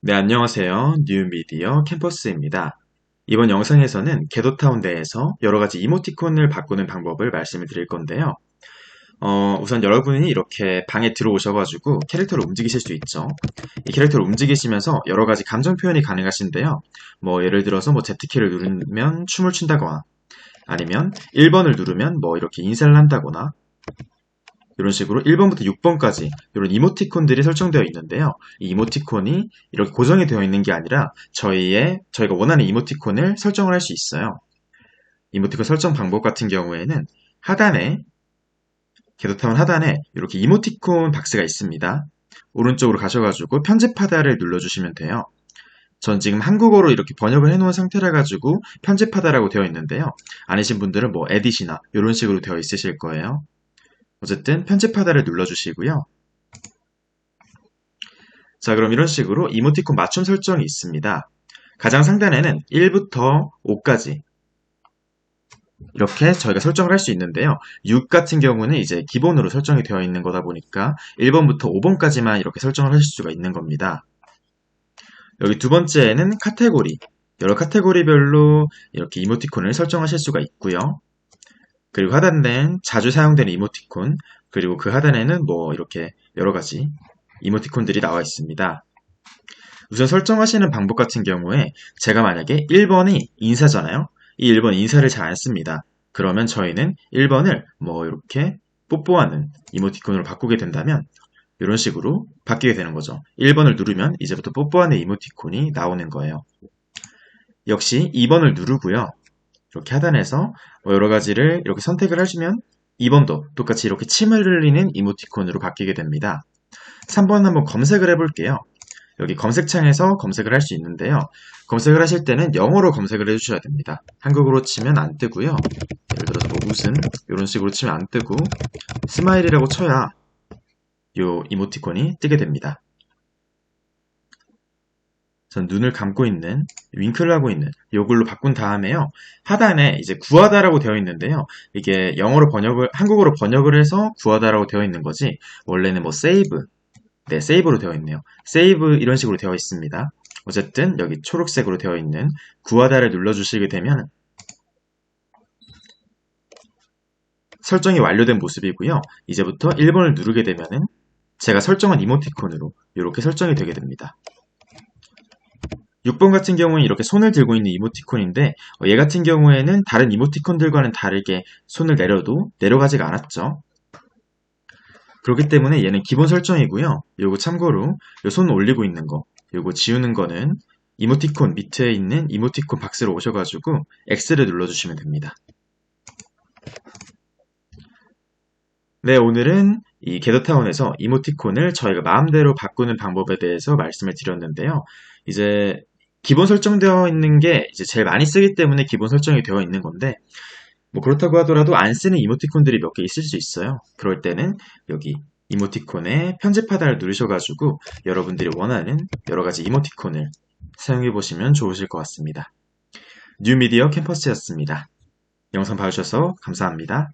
네, 안녕하세요. 뉴미디어 캠퍼스입니다. 이번 영상에서는 게도타운 내에서 여러 가지 이모티콘을 바꾸는 방법을 말씀을 드릴 건데요. 어, 우선 여러분이 이렇게 방에 들어오셔가지고 캐릭터를 움직이실 수 있죠. 이 캐릭터를 움직이시면서 여러 가지 감정 표현이 가능하신데요. 뭐 예를 들어서 뭐 Z키를 누르면 춤을 춘다거나 아니면 1번을 누르면 뭐 이렇게 인사를 한다거나 이런 식으로 1번부터 6번까지 이런 이모티콘들이 설정되어 있는데요. 이 이모티콘이 이렇게 고정이 되어 있는 게 아니라 저희의 저희가 원하는 이모티콘을 설정을 할 수 있어요. 이모티콘 설정 방법 같은 경우에는 하단에 게도타운 하단에 이렇게 이모티콘 박스가 있습니다. 오른쪽으로 가셔가지고 편집하다를 눌러주시면 돼요. 전 지금 한국어로 이렇게 번역을 해놓은 상태라 가지고 편집하다라고 되어 있는데요. 아니신 분들은 뭐 에디시나 이런 식으로 되어 있으실 거예요. 어쨌든 편집하다를 눌러주시고요. 자 그럼 이런 식으로 이모티콘 맞춤 설정이 있습니다. 가장 상단에는 1부터 5까지 이렇게 저희가 설정을 할 수 있는데요. 6 같은 경우는 이제 기본으로 설정이 되어 있는 거다 보니까 1번부터 5번까지만 이렇게 설정을 하실 수가 있는 겁니다. 여기 두 번째에는 카테고리 여러 카테고리별로 이렇게 이모티콘을 설정하실 수가 있고요. 그리고 하단엔 자주 사용되는 이모티콘, 그리고 그 하단에는 뭐 이렇게 여러 가지 이모티콘들이 나와 있습니다. 우선 설정하시는 방법 같은 경우에 제가 만약에 1번이 인사잖아요. 이 1번 인사를 잘 안 씁니다. 그러면 저희는 1번을 뭐 이렇게 뽀뽀하는 이모티콘으로 바꾸게 된다면 이런 식으로 바뀌게 되는 거죠. 1번을 누르면 이제부터 뽀뽀하는 이모티콘이 나오는 거예요. 역시 2번을 누르고요. 이렇게 하단에서 뭐 여러 가지를 이렇게 선택을 하시면 2번도 똑같이 이렇게 침을 흘리는 이모티콘으로 바뀌게 됩니다. 3번 한번 검색을 해볼게요. 여기 검색창에서 검색을 할 수 있는데요. 검색을 하실 때는 영어로 검색을 해주셔야 됩니다. 한국어로 치면 안 뜨고요. 예를 들어서 뭐 무슨 이런 식으로 치면 안 뜨고 스마일이라고 쳐야 이 이모티콘이 뜨게 됩니다. 전 눈을 감고 있는 윙크를 하고 있는 이걸로 바꾼 다음에요. 하단에 이제 구하다라고 되어 있는데요. 이게 영어로 번역을 한국어로 번역을 해서 구하다라고 되어 있는 거지. 원래는 뭐 세이브. 네, 세이브로 되어 있네요. 세이브 이런 식으로 되어 있습니다. 어쨌든 여기 초록색으로 되어 있는 구하다를 눌러 주시게 되면 설정이 완료된 모습이고요. 이제부터 1번을 누르게 되면은 제가 설정한 이모티콘으로 이렇게 설정이 되게 됩니다. 6번 같은 경우는 이렇게 손을 들고 있는 이모티콘인데 어, 얘 같은 경우에는 다른 이모티콘들과는 다르게 손을 내려도 내려가지가 않았죠. 그렇기 때문에 얘는 기본 설정이고요. 요거 참고로 요 손 올리고 있는 거 요거 지우는 거는 이모티콘 밑에 있는 이모티콘 박스로 오셔가지고 X를 눌러주시면 됩니다. 네, 오늘은 이 게더타운에서 이모티콘을 저희가 마음대로 바꾸는 방법에 대해서 말씀을 드렸는데요. 이제 기본 설정되어 있는 게 이제 제일 많이 쓰기 때문에 기본 설정이 되어 있는 건데 뭐 그렇다고 하더라도 안 쓰는 이모티콘들이 몇 개 있을 수 있어요. 그럴 때는 여기 이모티콘에 편집하다를 누르셔가지고 여러분들이 원하는 여러 가지 이모티콘을 사용해 보시면 좋으실 것 같습니다. 뉴미디어 캠퍼스였습니다. 영상 봐주셔서 감사합니다.